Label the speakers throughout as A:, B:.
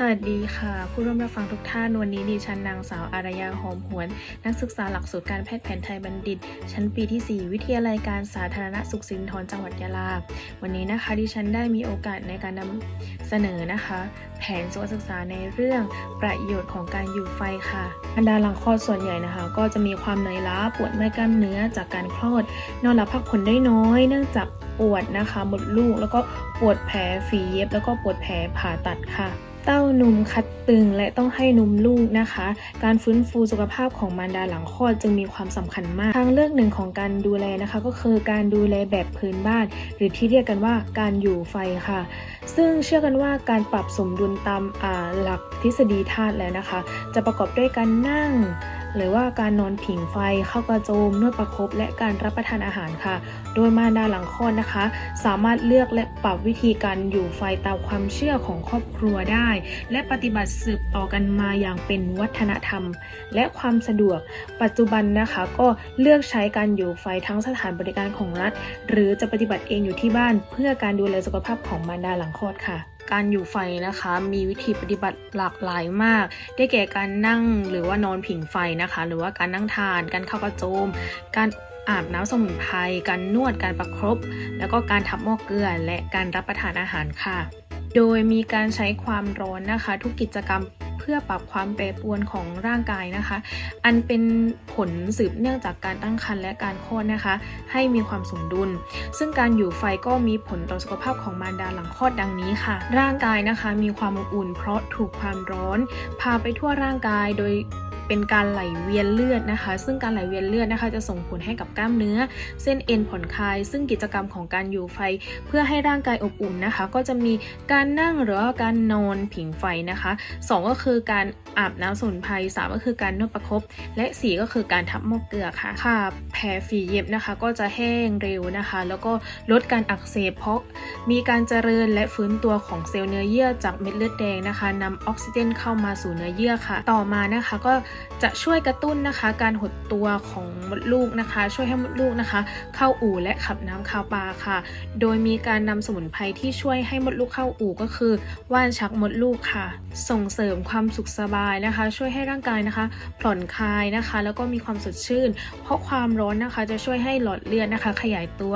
A: สวัสดีค่ะ ผู้ร่วมรับฟังทุกท่านวันนี้ดิฉันนางสาวอารยาหอมหวน นักศึกษาหลักสูตรการแพทย์แผนไทยบัณฑิต ชั้นปีที่ 4 วิทยาลัยการสาธารณสุขสินธรจังหวัดยะลา วันนี้นะคะดิฉันได้มีโอกาสในการนำเสนอนะคะ แผนสุขศึกษาในเรื่องประโยชน์ของการอยู่ไฟค่ะบรรดาหลังคลอดส่วนใหญ่นะคะ ก็จะมีความเหนื่อยล้าปวดเมื่อยกล้ามเนื้อจากการคลอด นอนหลับพักผ่อนได้น้อย เนื่องจากปวดนะคะหมดลูกแล้วก็ปวดแผลฝีเย็บแล้วก็ปวดแผลผ่าตัดค่ะ เต้านมคัดตึงและต้องให้นมลูกนะคะ การฟื้นฟูสุขภาพของมารดาหลังคลอดจึงมีความสำคัญมาก ทางเลือกหนึ่งของการดูแลนะคะ ก็คือการดูแลแบบพื้นบ้าน หรือที่เรียกกันว่าการอยู่ไฟค่ะ ซึ่งเชื่อกันว่าการปรับสมดุลตามหลักทฤษฎีธาตุแล้วนะคะ จะประกอบด้วยการนั่ง หรือว่าการนอนผิงไฟเข้ากระโจมนวดประคบและการรับประทานอาหารค่ะ โดยมารดาหลังคลอดนะคะ สามารถเลือกและปรับวิธีการอยู่ไฟตามความเชื่อของครอบครัวได้ และปฏิบัติสืบต่อกันมาอย่างเป็นวัฒนธรรม และความสะดวก ปัจจุบันนะคะก็เลือกใช้การอยู่ไฟทั้งสถานบริการของรัฐ หรือจะปฏิบัติเองอยู่ที่บ้าน เพื่อการดูแลสุขภาพของมารดาหลังคลอดค่ะ การอยู่ไฟนะคะ มีวิธีปฏิบัติหลากหลายมาก ได้แก่การนั่งหรือว่านอนผิงไฟนะคะ หรือว่าการนั่งทาน การเข้ากระโจม การอาบน้ำสมุนไพร การนวด การประครบ แล้วก็การทับหม้อเกลือ และการรับประทานอาหารค่ะ โดยมีการใช้ความร้อนนะคะ ทุกกิจกรรม พื่อปรับความแปรปรวนของร่างกายนะคะ อันเป็นผลสืบเนื่องจากการตั้งครรภ์และการคลอดนะคะ ให้มีความสมดุล ซึ่งการอยู่ไฟก็มีผลต่อสุขภาพของมารดาหลังคลอดดังนี้ค่ะ ร่างกายนะคะมีความอบอุ่นเพราะถูกความร้อน พาไปทั่วร่างกายโดย เป็นการไหลเวียนเลือดนะคะ ซึ่งการไหลเวียนเลือดนะคะ จะส่งผลให้กับกล้ามเนื้อ เส้นเอ็นผ่อนคลาย ซึ่งกิจกรรมของการอยู่ไฟ เพื่อให้ร่างกายอบอุ่นนะคะ ก็จะมีการนั่งหรือว่าการนอนผิงไฟนะคะสองก็คือการอาบน้ำสมุนไพรสามก็คือการนวดประคบและสี่ก็คือการทับหม้อเกลือค่ะค่ะแผแผลฝีเย็บนะคะ ก็จะแห้งเร็วนะคะ แล้วก็ลดการอักเสบเพราะมีการเจริญและฟื้นตัวของเซลล์เนื้อเยื่อจากเม็ดเลือดแดงนะคะนำออกซิเจนเข้ามาสู่เนื้อเยื่อค่ะ ต่อมานะคะก็จะช่วยกระตุ้นนะคะ การหดตัวของมดลูกนะคะ ช่วยให้มดลูกนะคะ เข้าอู่และขับน้ำคาวปลาค่ะ โดยมีการนำสมุนไพรที่ช่วยให้มดลูกเข้าอู่ก็คือ ว่านชักมดลูกค่ะ ส่งเสริมความสุขสบายนะคะ ช่วยให้ร่างกายนะคะ ผ่อนคลายนะคะ แล้วก็มีความสดชื่น เพราะความร้อนนะคะ จะช่วยให้หลอดเลือดนะคะ ขยายตัว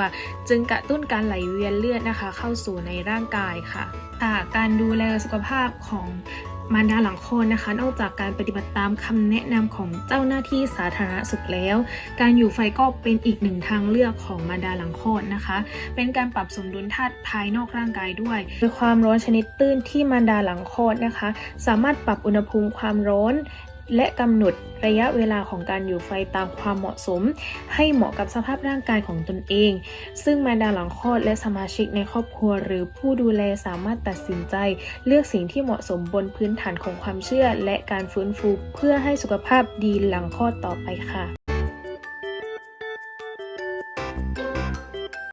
A: จึงกระตุ้นการไหลเวียนเลือดนะคะ เข้าสู่ในร่างกายค่ะค่ะการดูแลสุขภาพของมารดาหลังคลอดนะคะ นอกจากการปฏิบัติตามคำแนะนำของเจ้าหน้าที่สาธารณสุขแล้ว การอยู่ไฟก็เป็นอีกหนึ่งทางเลือกของมารดาหลังคลอดนะคะ เป็นการปรับสมดุลธาตุภายนอกร่างกายด้วยโดยความร้อนชนิดตื้นที่มารดาหลังคลอดนะคะ สามารถปรับอุณหภูมิความร้อน และกำหนดระยะเวลาของการอยู่ไฟตามความเหมาะสม ให้เหมาะกับสภาพร่างกายของตนเอง ซึ่งมารดาหลังคลอดและสมาชิกในครอบครัว หรือผู้ดูแลสามารถตัดสินใจ เลือกสิ่งที่เหมาะสมบนพื้นฐานของความเชื่อ และการฟื้นฟูเพื่อให้สุขภาพดีหลังคลอดต่อไปค่ะ